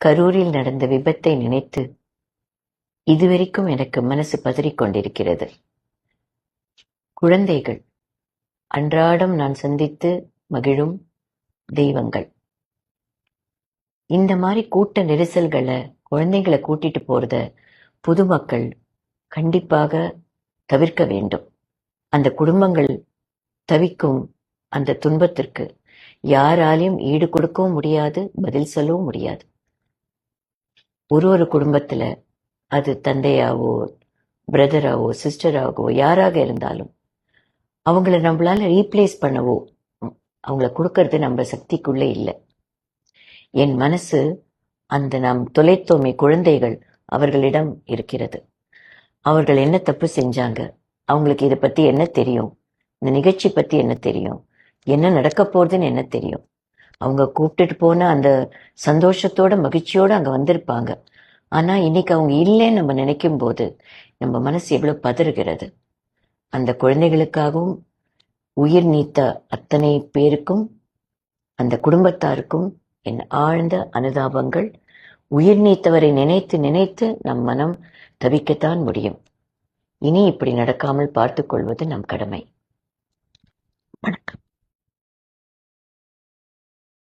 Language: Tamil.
கரூரில் நடந்த விபத்தை நினைத்து இதுவரைக்கும் எனக்கு மனசு பதறிக்கொண்டிருக்கிறது. குழந்தைகள் அன்றாடம் நான் சந்தித்து மகிழும் தெய்வங்கள். இந்த மாதிரி கூட்ட நெரிசல்களை குழந்தைங்களை கூட்டிட்டு போறத பொதுமக்கள் கண்டிப்பாக தவிர்க்க வேண்டும். அந்த குடும்பங்கள் தவிக்கும் அந்த துன்பத்திற்கு யாராலையும் ஈடு கொடுக்கவும் முடியாது பதில் சொல்லவும் முடியாது. ஒரு ஒரு குடும்பத்துல அது தந்தையாவோ பிரதராவோ சிஸ்டராகவோ யாராக இருந்தாலும் அவங்கள நம்மளால ரீப்ளேஸ் பண்ணவோ அவங்கள கொடுக்கறது நம்ம சக்திக்குள்ளே இல்லை. என் மனசு அந்த நாம் தொலைத்தோமை குழந்தைகள் அவர்களிடம் இருக்கிறது. அவர்கள் என்ன தப்பு செஞ்சாங்க அவங்களுக்கு இதை பத்தி என்ன தெரியும் இந்த நிகழ்ச்சி பத்தி என்ன தெரியும் என்ன நடக்க போகுதுன்னு என்ன தெரியும். அவங்க கூப்பிட்டுட்டு போன அந்த சந்தோஷத்தோட மகிழ்ச்சியோட அங்க வந்திருப்பாங்க. ஆனால் இன்னைக்கு அவங்க இல்லைன்னு நம்ம நினைக்கும் போது நம்ம மனசு எவ்வளவு பதறுகிறது? அந்த குழந்தைகளுக்காகவும் உயிர் நீத்த அத்தனை பேருக்கும் அந்த குடும்பத்தாருக்கும் என் ஆழ்ந்த அனுதாபங்கள் உயிர் நீத்தவரை நினைத்து நினைத்து நம் மனம் தவிக்கத்தான் முடியும். இனி இப்படி நடக்காமல் பார்த்துக்கொள்வது நம் கடமை. வணக்கம்.